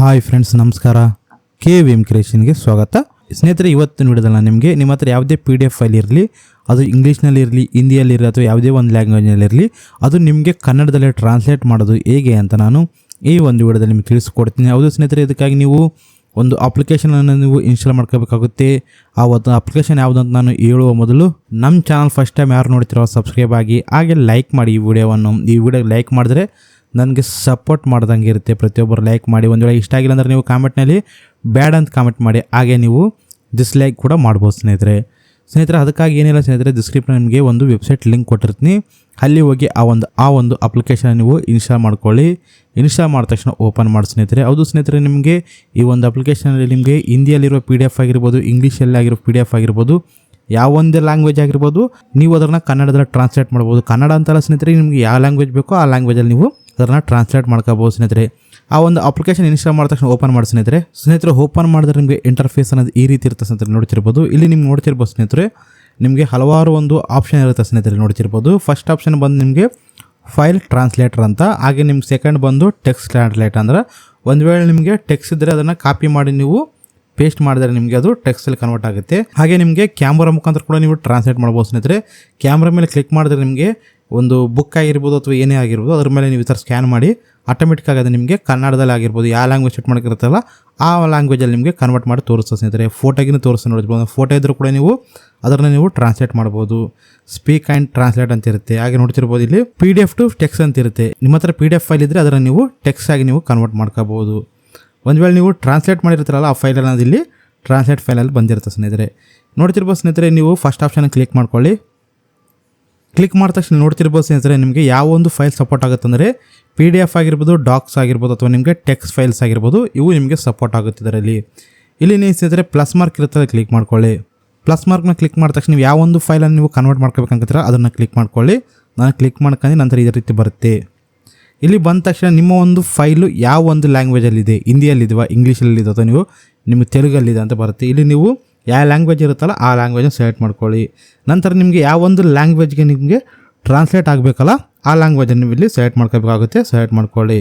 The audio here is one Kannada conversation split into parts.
ಹಾಯ್ ಫ್ರೆಂಡ್ಸ್ ನಮಸ್ಕಾರ. ಕೆ ವಿ ಎಂ ಕ್ರಿಯೇಷನ್ಗೆ ಸ್ವಾಗತ. ಸ್ನೇಹಿತರೆ ಇವತ್ತು ವಿಡಿಯೋದಲ್ಲಿ ನಿಮಗೆ ನಿಮ್ಮ ಹತ್ರ ಯಾವುದೇ ಪಿ ಡಿ ಎಫ್ ಫೈಲ್ ಇರಲಿ, ಅದು ಇಂಗ್ಲೀಷ್ನಲ್ಲಿ ಇರಲಿ ಹಿಂದಿಯಲ್ಲಿರಲಿ ಅಥವಾ ಯಾವುದೇ ಒಂದು ಲ್ಯಾಂಗ್ವೇಜ್ನಲ್ಲಿರಲಿ ಅದು ನಿಮಗೆ ಕನ್ನಡದಲ್ಲಿ ಟ್ರಾನ್ಸ್ಲೇಟ್ ಮಾಡೋದು ಹೇಗೆ ಅಂತ ನಾನು ಈ ಒಂದು ವಿಡಿಯೋದಲ್ಲಿ ನಿಮಗೆ ತಿಳಿಸ್ಕೊಡ್ತೀನಿ. ಹೌದು ಸ್ನೇಹಿತರೆ, ಇದಕ್ಕಾಗಿ ನೀವು ಒಂದು ಅಪ್ಲಿಕೇಶನನ್ನು ನೀವು ಇನ್ಸ್ಟಾಲ್ ಮಾಡ್ಕೋಬೇಕಾಗುತ್ತೆ. ಆ ಒಂದು ಅಪ್ಲಿಕೇಶನ್ ಅಂತ ನಾನು ಹೇಳುವ ಮೊದಲು, ನಮ್ಮ ಚಾನಲ್ ಫಸ್ಟ್ ಟೈಮ್ ಯಾರು ನೋಡ್ತಿರೋ ಸಬ್ಸ್ಕ್ರೈಬ್ ಆಗಿ, ಹಾಗೆ ಲೈಕ್ ಮಾಡಿ ಈ ವಿಡಿಯೋವನ್ನು. ಈ ವಿಡಿಯೋ ಲೈಕ್ ಮಾಡಿದ್ರೆ ನನಗೆ ಸಪೋರ್ಟ್ ಮಾಡ್ದಂಗೆ ಇರುತ್ತೆ. ಪ್ರತಿಯೊಬ್ಬರು ಲೈಕ್ ಮಾಡಿ. ಒಂದು ವೇಳೆ ಇಷ್ಟ ಆಗಿಲ್ಲ ಅಂದರೆ ನೀವು ಕಾಮೆಂಟ್ನಲ್ಲಿ ಬ್ಯಾಡ್ ಅಂತ ಕಾಮೆಂಟ್ ಮಾಡಿ. ಹಾಗೆ ನೀವು ಡಿಸ್ಲೈಕ್ ಕೂಡ ಮಾಡ್ಬೋದು ಸ್ನೇಹಿತರೆ. ಸ್ನೇಹಿತರೆ, ಅದಕ್ಕಾಗಿ ಏನಿಲ್ಲ ಸ್ನೇಹಿತರೆ ಡಿಸ್ಕ್ರಿಪ್ಷನ್ ನಿಮಗೆ ಒಂದು ವೆಬ್ಸೈಟ್ ಲಿಂಕ್ ಕೊಟ್ಟಿರ್ತೀನಿ. ಅಲ್ಲಿ ಹೋಗಿ ಆ ಒಂದು ಆ ಒಂದು ಅಪ್ಲಿಕೇಶನ್ ನೀವು ಇನ್ಸ್ಟಾಲ್ ಮಾಡ್ಕೊಳ್ಳಿ. ಇನ್ಸ್ಟಾಲ್ ಮಾಡಿದ ತಕ್ಷಣ ಓಪನ್ ಮಾಡಿ ಸ್ನೇಹಿತರೆ. ಹೌದು ಸ್ನೇಹಿತರೆ, ನಿಮಗೆ ಈ ಒಂದು ಅಪ್ಲಿಕೇಶನಲ್ಲಿ ನಿಮಗೆ ಹಿಂದಿಯಲ್ಲಿರೋ ಪಿ ಡಿ ಎಫ್ ಆಗಿರ್ಬೋದು ಇಂಗ್ಲೀಷಲ್ಲಿ ಆಗಿರೋ ಪಿ ಡಿ ಎಫ್ ಆಗಿರ್ಬೋದು, ಯಾವೊಂದೇ ಲ್ಯಾಂಗ್ವೇಜ್ ಆಗಿರ್ಬೋದು, ನೀವು ಅದನ್ನು ಕನ್ನಡದಲ್ಲಿ ಟ್ರಾನ್ಸ್ಲೇಟ್ ಮಾಡ್ಬೋದು. ಕನ್ನಡ ಅಂತಲ್ಲ ಸ್ನೇಹಿತರೆ, ನಿಮಗೆ ಯಾವ ಲ್ಯಾಂಗ್ವೇಜ್ ಬೇಕೋ ಆ ಲ್ಯಾಂಗ್ವೇಜಲ್ಲಿ ನೀವು ಅದನ್ನು ಟ್ರಾನ್ಸ್ಲೇಟ್ ಮಾಡ್ಕೋಬೋದು ಸ್ನೇಹಿತರೆ. ಆ ಒಂದು ಅಪ್ಲಿಕೇಶನ್ ಇನ್ಸ್ಟಾಲ್ ಮಾಡಿದ ತಕ್ಷಣ ಓಪನ್ ಮಾಡಿ ಸ್ನೇಹಿತರೆ. ಸ್ನೇಹಿತರೆ ಓಪನ್ ಮಾಡಿದ್ರೆ ನಿಮಗೆ ಇಂಟರ್ಫೇಸ್ ಅನ್ನೋದು ಈ ರೀತಿ ಇರುತ್ತೆ ಸ್ನೇಹಿತರೆ, ನೋಡ್ತಿರ್ಬೋದು. ಇಲ್ಲಿ ನಿಮ್ಗೆ ನೋಡ್ತಿರ್ಬೋದು ಸ್ನೇಹಿತರೆ, ನಿಮಗೆ ಹಲವಾರು ಒಂದು ಆಪ್ಷನ್ ಇರುತ್ತೆ ಸ್ನೇಹಿತರೆ, ನೋಡ್ತಿರ್ಬೋದು. ಫಸ್ಟ್ ಆಪ್ಷನ್ ಬಂದು ನಿಮಗೆ ಫೈಲ್ ಟ್ರಾನ್ಸ್ಲೇಟರ್ ಅಂತ, ಹಾಗೆ ನಿಮ್ಗೆ ಸೆಕೆಂಡ್ ಬಂದು ಟೆಕ್ಸ್ಟ್ ಟ್ರಾನ್ಸ್ಲೇಟ್ ಅಂದ್ರೆ, ಒಂದು ವೇಳೆ ನಿಮಗೆ ಟೆಕ್ಸ್ಟ್ ಇದ್ದರೆ ಅದನ್ನು ಕಾಪಿ ಮಾಡಿ ನೀವು ಪೇಸ್ಟ್ ಮಾಡಿದರೆ ನಿಮಗೆ ಅದು ಟೆಕ್ಸ್ಟಲ್ಲಿ ಕನ್ವರ್ಟ್ ಆಗುತ್ತೆ. ಹಾಗೆ ನಿಮಗೆ ಕ್ಯಾಮ್ರಾ ಮುಖಾಂತರ ಕೂಡ ನೀವು ಟ್ರಾನ್ಸ್ಲೇಟ್ ಮಾಡ್ಬೋದು ಸ್ನೇಹಿತರೆ. ಕ್ಯಾಮ್ರಾ ಮೇಲೆ ಕ್ಲಿಕ್ ಮಾಡಿದ್ರೆ ನಿಮಗೆ ಒಂದು ಬುಕ್ ಆಗಿರ್ಬೋದು ಅಥವಾ ಏನೇ ಆಗಿರ್ಬೋದು, ಅದ್ರ ಮೇಲೆ ನೀವು ಈ ಥರ ಸ್ಕ್ಯಾನ್ ಮಾಡಿ ಆಟೋಮೆಟಿಕ್ ಆಗಿ ಅದು ನಿಮಗೆ ಕನ್ನಡದಲ್ಲಿ ಆಗಿರ್ಬೋದು, ಯಾವ ಲ್ಯಾಂಗ್ವೇಜ್ ಸೆಟ್ ಮಾಡಿರುತ್ತಲ್ಲ ಆ ಲ್ಯಾಂಗ್ವೇಜಲ್ಲಿ ನಿಮಗೆ ಕನ್ವರ್ಟ್ ಮಾಡಿ ತೋರಿಸ್ತದೆ ಸ್ನೇಹಿತರೆ. ಫೋಟೋಗಿನ ತೋರಿಸ್ತಾ ನೋಡಿರ್ಬೋದು ಫೋಟೋ ಇದ್ದರೂ ಕೂಡ ನೀವು ಅದನ್ನು ನೀವು ಟ್ರಾನ್ಸ್ಲೇಟ್ ಮಾಡ್ಬೋದು. ಸ್ಪೀಕ್ ಆ್ಯಂಡ್ ಟ್ರಾನ್ಸ್ಲೇಟ್ ಅಂತ ಇರುತ್ತೆ. ಹಾಗೆ ನೋಡ್ತಿರ್ಬೋದು ಇಲ್ಲಿ P D F to text ಅಂತ ಇರುತ್ತೆ. ನಿಮ್ಮ ಹತ್ರ ಪಿ ಡಿ ಎಫ್ ಫೈಲ್ ಇದ್ದರೆ ಅದನ್ನು ನೀವು ಟೆಕ್ಸ್ ಆಗಿ ನೀವು ಕನ್ವರ್ಟ್ ಮಾಡ್ಕೋಬೋದು ಒಂದು ವೇಳೆ ನೀವು ಟ್ರಾನ್ಸ್ಲೇಟ್ ಮಾಡಿರ್ತೀರಲ್ಲ, ಆ ಫೈಲ್ ಅನ್ನೋದು ಇಲ್ಲಿ ಟ್ರಾನ್ಸ್ಲೇಟ್ ಫೈಲಲ್ಲಿ ಬಂದಿರುತ್ತೆ ಸ್ನೇಹಿತರೆ. ನೋಡ್ತಿರ್ಬೋದು ಸ್ನೇಹಿತರೆ, ನೀವು ಫಸ್ಟ್ ಆಪ್ಷನ್ ಕ್ಲಿಕ್ ಮಾಡ್ಕೊಳ್ಳಿ. ಕ್ಲಿಕ್ ಮಾಡಿದ ತಕ್ಷಣ ನೋಡ್ತಿರ್ಬೋದು ಸ್ನೇಹಿತರೆ, ನಿಮಗೆ ಯಾವ ಒಂದು ಫೈಲ್ ಸಪೋರ್ಟ್ ಆಗುತ್ತೆ ಅಂದರೆ ಪಿ ಡಿ ಎಫ್ ಆಗಿರ್ಬೋದು, ಡಾಕ್ಸ್ ಆಗಿರ್ಬೋದು ಅಥವಾ ನಿಮಗೆ ಟೆಕ್ಸ್ಟ್ ಫೈಲ್ಸ್ ಆಗಿರ್ಬೋದು, ಇವು ನಿಮಗೆ ಸಪೋರ್ಟ್ ಆಗುತ್ತೆ ಇದರಲ್ಲಿ. ಇಲ್ಲಿ ನೀವು ಸ್ನೇಹಿತರೆ, ಪ್ಲಸ್ ಮಾರ್ಕ್ ಇರುತ್ತೆ ಕ್ಲಿಕ್ ಮಾಡ್ಕೊಳ್ಳಿ. ಪ್ಲಸ್ ಮಾರ್ಕ್ನ ಕ್ಲಿಕ್ ಮಾಡಿದ ತಕ್ಷಣ ನೀವು ಯಾವ ಒಂದು ಫೈಲನ್ನು ನೀವು ಕನ್ವರ್ಟ್ ಮಾಡ್ಕೋಬೇಕಂತೀರ ಅದನ್ನು ಕ್ಲಿಕ್ ಮಾಡ್ಕೊಳ್ಳಿ. ನಾನು ಕ್ಲಿಕ್ ಮಾಡ್ಕೊಂಡು ನಂತರ ಇದೇ ರೀತಿ ಬರುತ್ತೆ. ಇಲ್ಲಿ ಬಂದ ತಕ್ಷಣ ನಿಮ್ಮ ಒಂದು ಫೈಲು ಯಾವ ಒಂದು ಲ್ಯಾಂಗ್ವೇಜಲ್ಲಿದೆ ಹಿಂದಿಯಲ್ಲಿದೆವಾ ಇಂಗ್ಲೀಷಲ್ಲಿದೆ ಅಥವಾ ನೀವು, ನಿಮಗೆ ತೆಲುಗಲ್ಲಿದೆ ಅಂತ ಬರುತ್ತೆ. ಇಲ್ಲಿ ನೀವು ಯಾವ ಲ್ಯಾಂಗ್ವೇಜ್ ಇರುತ್ತಲ್ಲ ಆ ಲ್ಯಾಂಗ್ವೇಜನ್ನು ಸೆಲೆಕ್ಟ್ ಮಾಡ್ಕೊಳ್ಳಿ. ನಂತರ ನಿಮಗೆ ಯಾವ ಒಂದು ಲ್ಯಾಂಗ್ವೇಜ್ಗೆ ನಿಮಗೆ ಟ್ರಾನ್ಸ್ಲೇಟ್ ಆಗಬೇಕಲ್ಲ, ಆ ಲ್ಯಾಂಗ್ವೇಜನ್ನು ನೀವು ಇಲ್ಲಿ ಸೆಲೆಕ್ಟ್ ಮಾಡ್ಕೋಬೇಕಾಗುತ್ತೆ. ಸೆಲೆಕ್ಟ್ ಮಾಡ್ಕೊಳ್ಳಿ.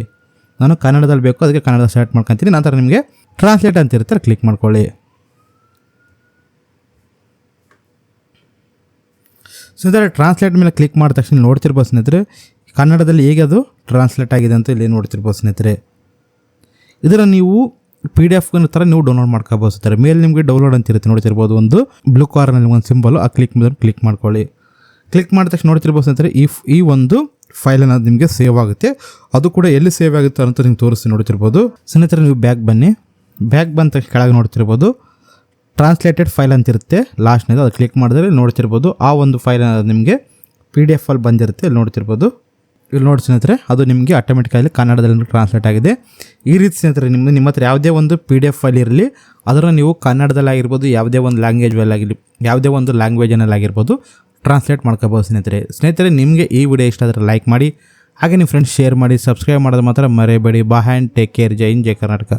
ನಾನು ಕನ್ನಡದಲ್ಲಿ ಬೇಕು, ಅದಕ್ಕೆ ಕನ್ನಡ ಸೆಲೆಕ್ಟ್ ಮಾಡ್ಕೊತೀನಿ. ನಂತರ ನಿಮಗೆ ಟ್ರಾನ್ಸ್ಲೇಟ್ ಅಂತ ಇರುತ್ತೆ ಕ್ಲಿಕ್ ಮಾಡ್ಕೊಳ್ಳಿ. ಸೊ ಇದರ ಟ್ರಾನ್ಸ್ಲೇಟ್ ಮೇಲೆ ಕ್ಲಿಕ್ ಮಾಡಿದ ತಕ್ಷಣ ನೋಡ್ತಿರ್ಬೋದು ಸ್ನೇಹಿತರೆ, ಕನ್ನಡದಲ್ಲಿ ಹೇಗೆ ಅದು ಟ್ರಾನ್ಸ್ಲೇಟ್ ಆಗಿದೆ ಅಂತ ಇಲ್ಲಿ ನೋಡ್ತಿರ್ಬೋದು ಸ್ನೇಹಿತರೆ. ಇದರ ನೀವು ಪಿ ಡಿ ಎಫ್ ಥರ ನೀವು ಡೌನ್ಲೋಡ್ ಮಾಡ್ಕೋಬೋದು ಸ್ನೇಹಿತರೆ ಮೇಲೆ ನಿಮಗೆ ಡೌನ್ಲೋಡ್ ಅಂತ ಇರುತ್ತೆ. ನೋಡ್ತಿರ್ಬೋದು ಒಂದು ಬ್ಲೂ ಕಾರ್ನಲ್ಲಿ ಒಂದು ಸಿಂಬಲ್ ಆ ಕ್ಲಿಕ್ ಮೇಲೆ ಕ್ಲಿಕ್ ಮಾಡ್ಕೊಳ್ಳಿ. ಕ್ಲಿಕ್ ಮಾಡಿದ ತಕ್ಷಣ ನೋಡ್ತಿರ್ಬೋದು ಸ್ನೇಹಿತರೆ ಈ ಈ ಒಂದು ಫೈಲ್ ಅನ್ನೋದು ನಿಮಗೆ ಸೇವ್ ಆಗುತ್ತೆ. ಅದು ಕೂಡ ಎಲ್ಲಿ ಸೇವ್ ಆಗುತ್ತೆ ಅಂತ ನಿಮ್ಗೆ ತೋರಿಸಿ ನೋಡ್ತಿರ್ಬೋದು. ಸ್ನೇಹಿತರೆ, ನೀವು ಬ್ಯಾಗ್ ಬನ್ನಿ. ಬ್ಯಾಗ್ ಬಂದ ತಕ್ಷಣ ಕೆಳಗೆ ನೋಡ್ತಿರ್ಬೋದು. ಟ್ರಾನ್ಸ್ಲೇಟೆಡ್ ಫೈಲ್ ಅಂತ ಇರುತ್ತೆ. ಲಾಸ್ಟ್ನೇದು ಅದು ಕ್ಲಿಕ್ ಮಾಡಿದ್ರೆ ನೋಡ್ತಿರ್ಬೋದು. ಆ ಒಂದು ಫೈಲ್ ನಿಮಗೆ ಪಿ ಡಿ ಎಫ್ ಅಲ್ಲಿ ಬಂದಿರುತ್ತೆ. ಇಲ್ಲಿ ನೋಡ್ತಿರ್ಬೋದು. ಇಲ್ಲಿ ನೋಡಿ ಸ್ನೇಹಿತರೆ, ಅದು ನಿಮಗೆ ಆಟೋಮೆಟಿಕಾಗಿ ಕನ್ನಡದಲ್ಲಿ ಟ್ರಾನ್ಸ್ಲೇಟ್ ಆಗಿದೆ. ಈ ರೀತಿ ಸ್ನೇಹಿತರೆ ನಿಮ್ಮ ನಿಮ್ಮ ಹತ್ರ ಯಾವುದೇ ಒಂದು ಪಿ ಡಿ ಎಫ್ ಫೈಲ್ ಇರಲಿ ಅದನ್ನು ನೀವು ಕನ್ನಡದಲ್ಲಿ ಆಗಿರ್ಬೋದು ಯಾವುದೇ ಒಂದು ಲ್ಯಾಂಗ್ವೇಜ್ ಆಗಿರಲಿ, ಯಾವುದೇ ಒಂದು ಲ್ಯಾಂಗ್ವೇಜನಲ್ಲಿ ಆಗಿರ್ಬೋದು ಟ್ರಾನ್ಸ್ಲೇಟ್ ಮಾಡ್ಕೋಬೋದು ಸ್ನೇಹಿತರೆ. ಸ್ನೇಹಿತರೆ, ನಿಮಗೆ ಈ ವಿಡಿಯೋ ಇಷ್ಟ ಆದರೆ ಲೈಕ್ ಮಾಡಿ, ಹಾಗೆ ನಿಮ್ಮ ಫ್ರೆಂಡ್ಸ್ ಶೇರ್ ಮಾಡಿ ಸಬ್ಸ್ಕ್ರೈಬ್ ಮಾಡೋದು ಮಾತ್ರ ಮರೆಯಬೇಡಿ. ಬಾ ಹ್ಯಾಂಡ್ ಟೇಕ್ ಕೇರ್ ಜೈ ಇನ್ ಜೈ ಕರ್ನಾಟಕ.